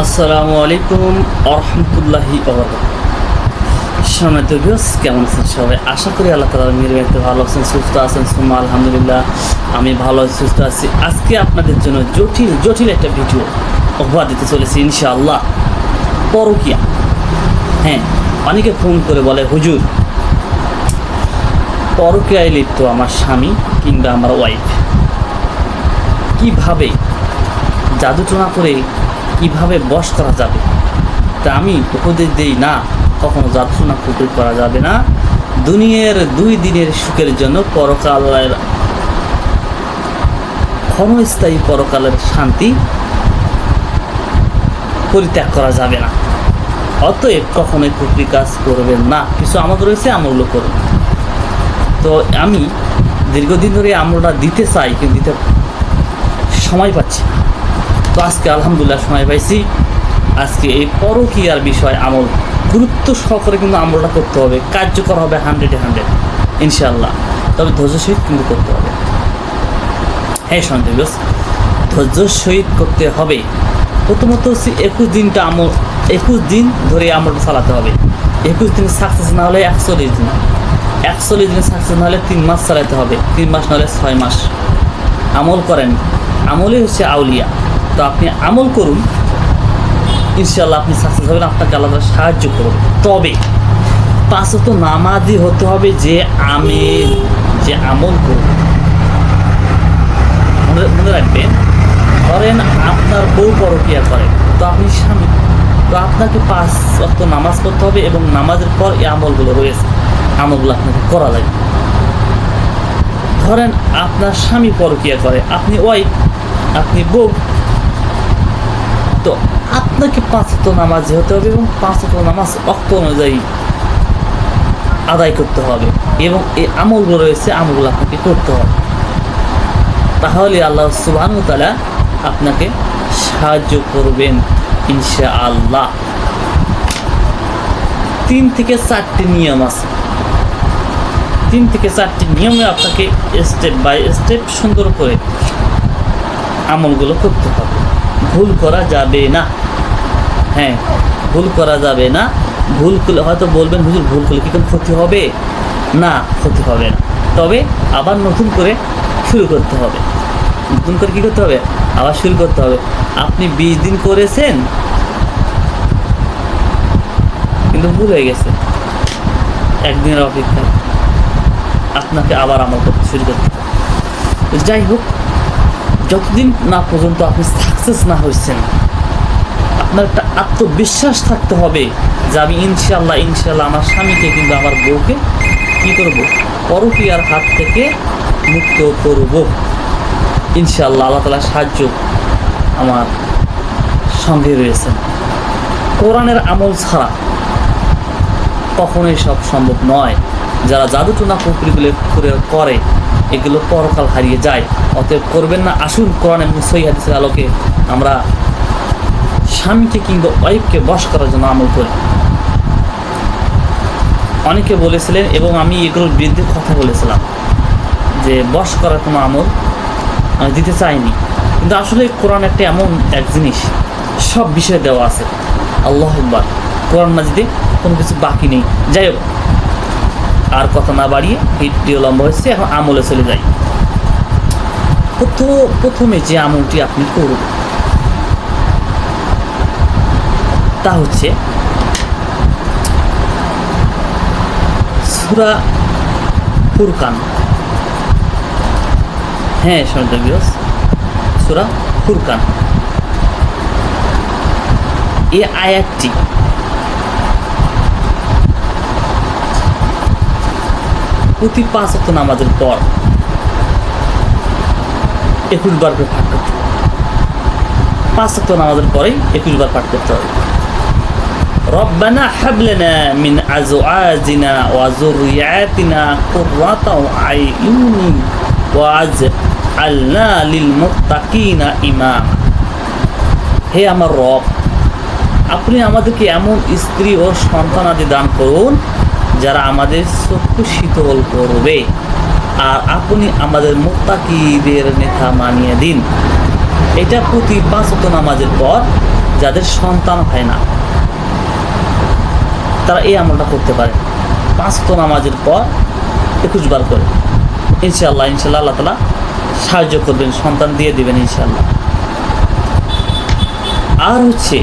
আসসালামু আলাইকুম আরহামতুল্লাহি সময় বিয়স কেমন আছেন সবাই? আশা করি আল্লাহ তালা মেরে ব্যক্তি ভালো আছেন, সুস্থ আছেন, সুম্মা আলহামদুলিল্লাহ, আমি ভালো সুস্থ আছি। আজকে আপনাদের জন্য জটিল জটিল একটা ভিডিও উপহার দিতে চলেছি, ইনশাআল্লাহ। পরকিয়া। হ্যাঁ অনেকে ফোন করে বলে, হুজুর, পরকিয়ায় লিপ্ত আমার স্বামী কিংবা আমার ওয়াইফ কীভাবে? জাদুটনা করে কীভাবে বশ করা যাবে? তা আমি উপদেশ দিই না, কখনো জাদুটনা কুকুর করা যাবে না। দুনিয়ার দুই দিনের সুখের জন্য পরকালের, ক্ষণস্থায়ী পরকালের শান্তি পরিত্যাগ করা যাবে না। অতএব কখনোই কুকরি কাজ করবেন না। কিছু আমল রয়েছে আমলগুলো করুন। তো আমি দীর্ঘদিন ধরে আমলটা দিতে চাই, কিন্তু দিতে সময় পাচ্ছি না। তো আজকে আলহামদুলিল্লাহ সময় পাইছি। আজকে এই পরকীয়ার বিষয় আমল, গুরুত্ব সহকারে কিন্তু আমলটা করতে হবে। কার্যকর হবে হান্ড্রেডে হান্ড্রেড ইনশাল্লাহ তবে ধৈর্য সহিত কিন্তু করতে হবে। হ্যাঁ সন্দেহ ধৈর্য সহিত করতে হবে। প্রথমত হচ্ছে একুশ দিনটা আমল, একুশ দিন ধরে আমলটা চালাতে হবে। একুশ দিন সাকসেস না হলে একচল্লিশ দিন। একচল্লিশ দিন সাকসেস না হলে তিন মাস চালাতে হবে। তিন মাস না হলে ছয় মাস। আমল করেন। আমলই হচ্ছে আউলিয়া। তো আপনি আমল করুন ইনশাল্লাহ আপনি সাকসেস হবেন, আপনাকে আলাদা সাহায্য করুন তবে পাঁচত নামাজি হতে হবে যে আমি যে আমল করব মনে মনে রাখবেন, ধরেন আপনার বউ পরকিয়া করে, তো আপনি স্বামী, তো আপনাকে পাঁচ অক্ত নামাজ পড়তে হবে এবং নামাজের পর এই আমলগুলো রয়েছে, আমলগুলো আপনাকে করা লাগবে। ধরেন আপনার স্বামী পরকিয়া করে, আপনি ওয়াইফ আপনি বউ তো আপনাকে পাঁচ অক্ত নামাজ হতে হবে এবং পাঁচ অক্ত নামাজ অক্ত অনুযায়ী আদায় করতে হবে এবং এই আমলগুলো রয়েছে, আমলগুলো আপনাকে করতে হবে। তাহলে আল্লাহ সুবাহ তালা আপনাকে সাহায্য করবেন ইনশা আল্লাহ তিন থেকে চারটি নিয়ম আছে। তিন থেকে চারটি নিয়মে আপনাকে স্টেপ বাই স্টেপ সুন্দর করে আমলগুলো করতে হবে। ভুল করা যাবে না। হ্যাঁ ভুল করা যাবে না। ভুল করলে হয়তো বলবেন, হুজুর, ভুল করলে কি কোনো ক্ষতি হবে? না, ক্ষতি হবে না। তবে আবার নতুন করে শুরু করতে হবে। নতুন করে কী করতে হবে? আবার শুরু করতে হবে। আপনি বিশ দিন করেছেন, কিন্তু ভুল হয়ে গেছে। একদিনের অপেক্ষা। আপনাকে আবার আমল করতে শুরু করতে হবে। যাই হোক, যতদিন না পর্যন্ত আপনি সাকসেস না হয়েছেন আপনার একটা আত্মবিশ্বাস থাকতে হবে যে আমি ইনশাল্লাহ ইনশাল্লাহ আমার স্বামীকে কিন্তু আমার বউকে কী করব? পরকীয়ার হাত থেকে মুক্ত করব। ইনশাল্লাহ আল্লাহ তালা সাহায্য আমার সঙ্গে রয়েছেন। কোরআনের আমল ছাড়া কখনোই সব সম্ভব নয়। যারা জাদুটনা প্রক্রিয়াগুলো করে করে এগুলো পরকাল হারিয়ে যায়। অতএব করবেন না, আসুন কোরআন এবং সই আলোকে আমরা স্বামীকে কিংবা ওয়াইফকে বশ করার জন্য আমল করি। অনেকে বলেছিলেন, এবং আমি এগুলোর বিরুদ্ধে কথা বলেছিলাম, যে বশ করার কোনো আমল আমি দিতে চাইনি। কিন্তু আসলে কোরআন একটা এমন এক জিনিস, সব বিষয়ে দেওয়া আছে। আল্লাহ আকবার। কোরআন মাজিদে কোনো কিছু বাকি নেই। যাই হোক আর কথা না বাড়িয়ে ভিডিও লম্বা হয়েছে, এখন আমলে চলে যাই। প্রথম প্রথমে যে আমলটি আপনি করুন, তা হচ্ছে সুরা ফুরকান। হ্যাঁ সন্ধ্যা বিরস সুরা ফুরকান। এই আয়াতটি প্রতি পাঁচ অক্ট নামাজের পর একুশ বার করে পাঠ করতে হবে পাঁচ অক্ট নামাজের পরেই একুশ বার পাঠ করতে হবে ربنا هب لنا من أزواجنا وذرياتنا قرة أعين واجعلنا للمتقين إماما হে আমার রব আপনি আমাদেরকে এমন স্ত্রী ও সন্তানাদি দান করুন যারা আমাদের চক্ষু শীতল করবে, আর আপনি আমাদের মুক্তাকিদের নেতা মানিয়ে দিন। এটা প্রতি পাঁচত নামাজের পর যাদের সন্তান হয় না, তারা এই আমলটা করতে পারে। পাঁচ তো নামাজের পর একুশ বার করে। ইনশাল্লাহ ইনশাল্লাহ আল্লাহ তালা সাহায্য করবেন, সন্তান দিয়ে দিবেন ইনশাল্লাহ আর হচ্ছে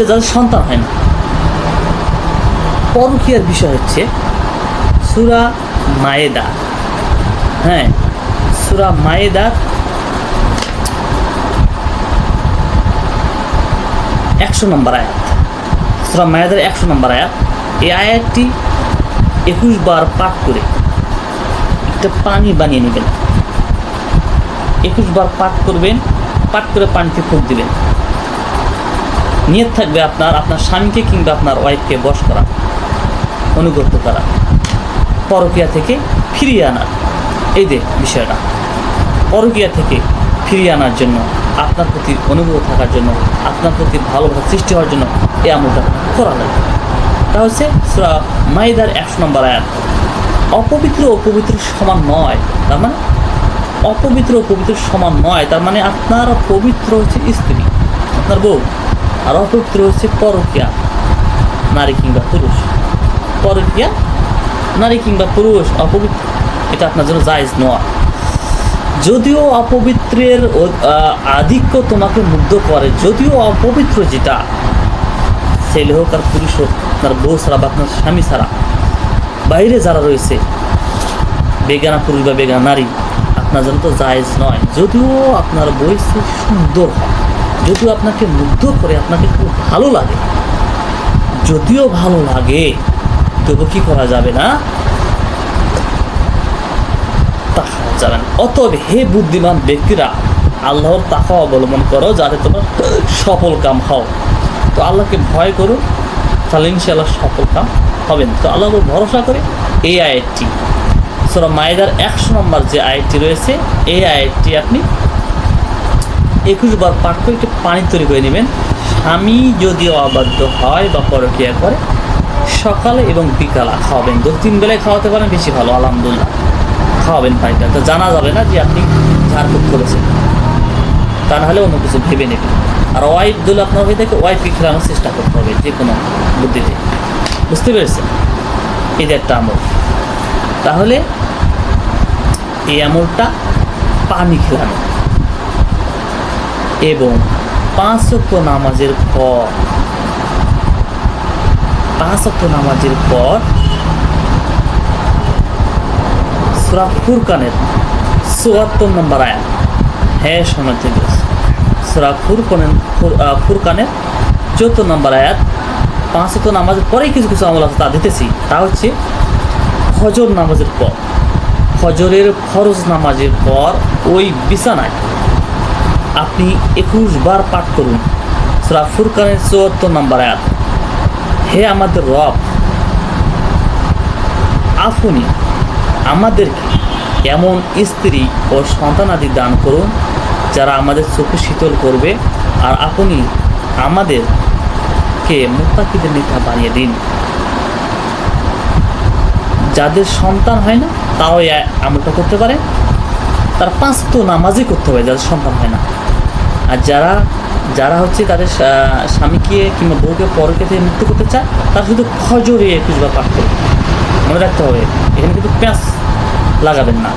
এটা যাদের সন্তান হয় না। পরকীয়ার বিষয় হচ্ছে সুরা মায়েদা। হ্যাঁ সুরা মায়েদার একশো নম্বর আয়াত। সুরা মায়েদার একশো নম্বর আয়াত। এই আয়াতটি একুশ বার পাঠ করে একটা পানি বানিয়ে নেবেন। একুশ বার পাঠ করবেন, পাঠ করে পানিতে ফুক দিবেন। নিয়ত থাকবে আপনার আপনার স্বামীকে কিংবা আপনার ওয়াইফকে বশ করা অনুগত করা, পরকিয়া থেকে ফিরিয়ে আনার এই যে বিষয়টা, পরকিয়া থেকে ফিরিয়ে আনার জন্য, আপনার প্রতি অনুগ্রহ থাকার জন্য, আপনার প্রতি ভালোবাসা সৃষ্টি হওয়ার জন্য এই আমলটা করা লাগে। তা হচ্ছে মাইদার একশো নম্বর আয়াত। অপবিত্র ও পবিত্র সমান নয়, তার মানে অপবিত্র ও পবিত্র সমান নয়, তার মানে আপনার পবিত্র হচ্ছে স্ত্রী, আপনার বউ। আর অপবিত্র হচ্ছে পরকিয়া, নারী কিংবা পুরুষ। পরকিয়া, নারী কিংবা পুরুষ, অপবিত্র, এটা আপনার জন্য জায়জ নয়। যদিও অপবিত্রের আধিক্য তোমাকে মুগ্ধ করে, যদিও অপবিত্র যেটা ছেলে হোক আর পুরুষ হোক, আপনার বউ ছাড়া বা আপনার স্বামী ছাড়া, বাইরে যারা রয়েছে, বেগানা পুরুষ বা বেগানা নারী, আপনার জন্য তো জায়েজ নয়। যদিও আপনার বই সুন্দর হয় যদিও আপনাকে মুগ্ধ করে, আপনাকে খুব ভালো লাগে। যদিও ভালো লাগে, তবু কি করা যাবে না? তা খাওয়া যাবে না অতএব হে বুদ্ধিমান ব্যক্তিরা, আল্লাহর তাকা অবলম্বন করো, যাতে তোমার সফল কাম হও। তো আল্লাহকে ভয় করো, তাহলে ইনশাআল্লাহ সফল কাম হবেন তো আল্লাহর উপর ভরসা করে এই আয়াতটি। সোরা মায়েদার একশো নম্বর যে আয়াতটি রয়েছে, এই আয়াতটি আপনি একুশ বার পাঠ করে পানি তৈরি করে নেবেন। স্বামী যদিও অবাধ্য হয় বা পরকিয়া করে, সকালে এবং বিকালে খাওয়াবেন। দু তিন বেলায় খাওয়াতে পারেন, বেশি ভালো, আলহামদুলিল্লাহ। খাওয়াবেন পানিটা। তো জানা যাবে না যে আপনি ঝাড়ফুঁক করেছেন। তা নাহলে অন্য কিছু ভেবে নেবেন। আর ওয়াইফ যদি আপনার হয়ে থাকে ওয়াইফকে খেলানোর চেষ্টা করতে হবে, যে কোনো বুদ্ধিতে। বুঝতে পেরেছেন? এটা একটা আমল। তাহলে এই আমলটা পানি খেলানো। এবং পাঁচ নামাজের পর পাঁচ নামাজের পর সুরা ফুরকানের চুয়াত্তর নম্বর আয়াত। হ্যাঁ শোনা থেকে সুরা ফুরকানের, ফুর- ফুরকানের চুয়াত্তর নম্বর আয়াত পাঁচ নামাজের পরেই কিছু কিছু আমল আছে তা দিতেছি তা হচ্ছে ফজর নামাজের পর, ফজরের ফরজ নামাজের পর ওই বিছানায় আপনি একুশ বার পাঠ করুন। সুরা ফুরকানের চুয়াত্তর নম্বর আয়াত। হে আমাদের রব, আপনি আমাদেরকে এমন স্ত্রী ও সন্তানাদি দান করুন, যারা আমাদের চোখে শীতল করবে, আর আপনি আমাদেরকে মুক্তাকিদের নেতা বানিয়ে দিন। যাদের সন্তান হয় না তাও আমলটা করতে পারে। তার পাঁচ তো নামাজই করতে হবে, যাদের সন্তান হয় না। আর যারা যারা হচ্ছে তাদের স্বামীকে কিংবা বউকে পরকে থেকে মুক্ত করতে চায়, তারা শুধু খজরে একুশ বার পাঠ করবে। মনে রাখতে হবে, এখানে কিন্তু প্যাঁচ লাগাবেন না।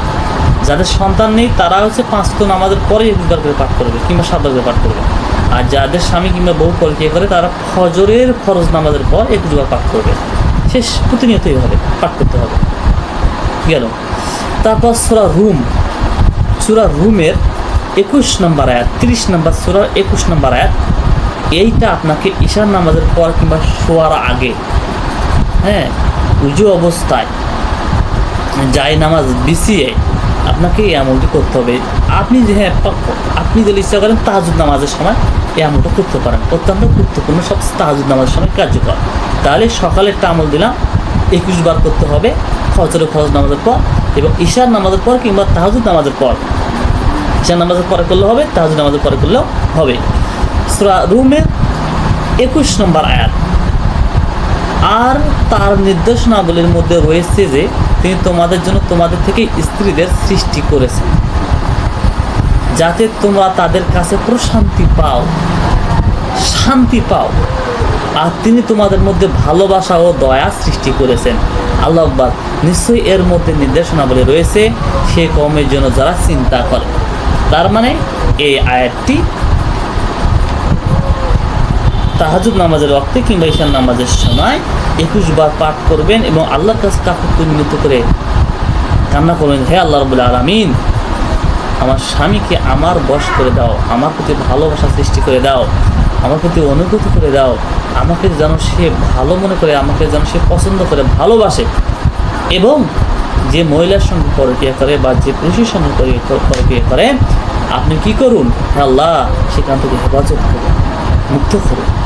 যাদের সন্তান নেই, তারা হচ্ছে পাঁচ তো নামাজের পরে একুশ বার করে পাঠ করবে, কিংবা সাত বার করে পাঠ করবে। আর যাদের স্বামী কিংবা বউ পরকে করে, তারা খজরের ফরজ নামাজের পর একুশ বার পাঠ করবে। শেষ, প্রতিনিয়তই হবে পাঠ করতে হবে। গেল? তারপর সুরা রুম সুরা রুমের একুশ নম্বর আয়াত, তিরিশ নম্বর সুরার একুশ নম্বর আয়াত, এইটা আপনাকে ঈশান নামাজের পর কিংবা শোয়ার আগে হ্যাঁ উজু অবস্থায় যাই নামাজ বিছিয়ে আপনাকে এই আমলটি করতে হবে। আপনি যে হ্যাঁ আপনি যদি ইচ্ছা করেন তাহাজুদ নামাজের সময় এই আমলটা করতে পারেন। অত্যন্ত গুরুত্বপূর্ণ সব তাহাজুদ নামাজের সময় কার্যকর। তাহলে সকালে একটা আমল দিলাম, একুশ বার করতে হবে, ফজরের ফরজ নামাজের পর এবং ঈশার নামাজের পর কিংবা তাহাজুদ নামাজের পর। ঈশার নামাজের পরে করলে হবে তাহাজুদ নামাজের পরে করলেও হবে। সূরা রুমের একুশ নম্বর আয়াত। আর তার নির্দেশনাগুলির মধ্যে রয়েছে যে, তিনি তোমাদের জন্য তোমাদের থেকে স্ত্রীদের সৃষ্টি করেছেন। যাতে তোমরা তাদের কাছে প্রশান্তি পাও, শান্তি পাও। আর তিনি তোমাদের মধ্যে ভালোবাসা ও দয়া সৃষ্টি করেছেন। আল্লাহ আকবার। নিশ্চয়ই এর মধ্যে নির্দেশনাবলী রয়েছে, সে কমের জন্য যারা চিন্তা করে। তার মানে এই আয়াতটি তাহাজুদ নামাজের রক্তে কিংবা ঈশান নামাজের সময় একুশ বার পাঠ করবেন এবং আল্লাহর কাছে কাকুত্ব মিলিত করে কান্না করবেন, হে আল্লাহ রবুল্লা আলমিন, আমার স্বামীকে আমার বশ করে দাও, আমার প্রতি ভালোবাসা সৃষ্টি করে দাও। আমার প্রতি অনুভূতি করে দাও। আমাকে যেন সে ভালো মনে করে, আমাকে যেন সে পছন্দ করে, ভালোবাসে। এবং যে মহিলার সঙ্গে পরকিয়া করে বা যে পুরুষের সঙ্গে পরি- পরকিয়া করে, আপনি কি করুন? আল্লাহ, সেখান থেকে হেফাজত করুন, মুক্ত করুন।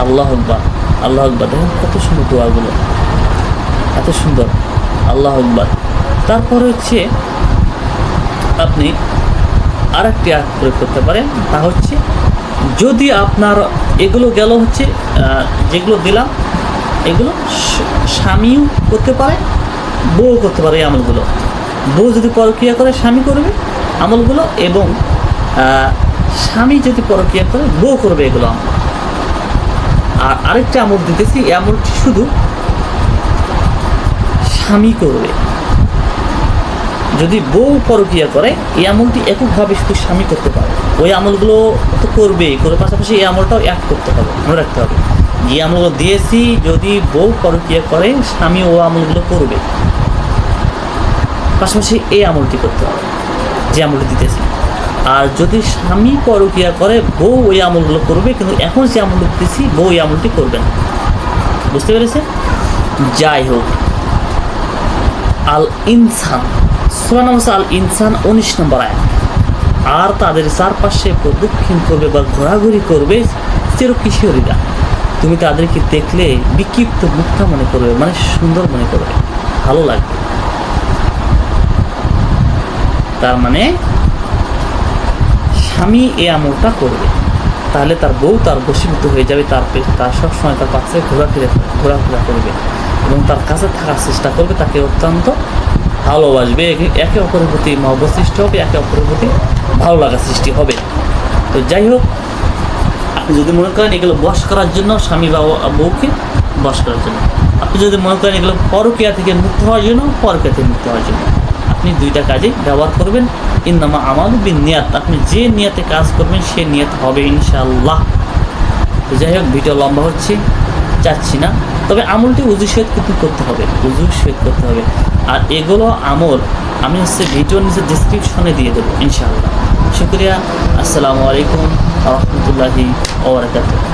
আল্লাহ আকবার আল্লাহ আকবার। দেখেন কত সুন্দর দোয়াগুলো। এত সুন্দর। আল্লাহ আকবার। তারপরে হচ্ছে আপনি আরেকটি আয়াত প্রয়োগ করতে পারেন। তা হচ্ছে যদি আপনার এগুলো গেল হচ্ছে যেগুলো দিলাম, এগুলো স্বামীও করতে পারে, বউ করতে পারে এই আমলগুলো। বউ যদি পরক্রিয়া করে, স্বামী করবে আমলগুলো এবং স্বামী যদি পরক্রিয়া করে, বউ করবে এগুলো আমল। আর আরেকটা আমল দিতেছি, এই আমলটি শুধু স্বামী করবে। যদি বউ পরকিয়া করে, এই আমলটি এককভাবে শুধু স্বামী করতে পারে। ওই আমলগুলো তো করবেই, করে পাশাপাশি এই আমলটাও এক করতে হবে, মনে রাখতে হবে। যে আমলগুলো দিয়েছি, যদি বউ পরকিয়া করে, স্বামী ও আমলগুলো করবে। পাশাপাশি এই আমলটি করতে হবে, যে আমলটি দিতেছি। আর যদি স্বামী পরকিয়া করে, বউ ওই আমলগুলো করবে, কিন্তু এখন যে আমলটি দিতেছি, বউ ওই আমলটি করবে না। বুঝতে পেরেছে যাই হোক। আল ইনসান সুরা আল ইনসান উনিশ নম্বর আয়াত। আর তাদের চারপাশে প্রদক্ষিণ করবে বা ঘোরাঘুরি করবে চির কিশোরীরা তুমি তাদেরকে দেখলে বিক্ষিপ্ত মুক্তা মনে করবে মানে সুন্দর মনে করবে। ভালো লাগবে। তার মানে স্বামী এ আমলটা করবে। তাহলে তার বউ তার বশীভূত হয়ে যাবে, তার তার সবসময় তার পাশে ঘোরাফেরা ঘোরাফেরা করবে। এবং তার কাছে থাকার চেষ্টা করবে, তাকে অত্যন্ত ভালোবাসবে, একে- অপরের প্রতি মহব্বত সৃষ্টি হবে, একে অপরের প্রতি ভালো লাগা সৃষ্টি হবে। তো যাই হোক আপনি যদি মনে করেন এগুলো বস করার জন্য, স্বামী বা বউকে বস করার জন্য। আপনি যদি মনে করেন এগুলো পরকিয়া থেকে মুক্ত হওয়ার জন্য পরকিয়া থেকে মুক্ত হওয়ার জন্য। আপনি দুইটা কাজে ব্যবহার করবেন। ইন্দামা আমাল বিন নিয়াত আপনি যে নিয়াতে কাজ করবেন, সে নিয়ত হবে ইনশাআল্লাহ। তো যাই হোক ভিডিও লম্বা হচ্ছে। চাচ্ছি না। তবে আমলটি উজু শেদ কিন্তু করতে হবে, উজু শেদ করতে হবে। আর এগুলো আমল আমি হচ্ছে ভিডিওর নিচে ডিসক্রিপশনে দিয়ে দেবো, ইনশাআল্লাহ। শুক্রিয়া, আসসালামু আলাইকুম রহমতুল্লাহি ওবরাকাতুহ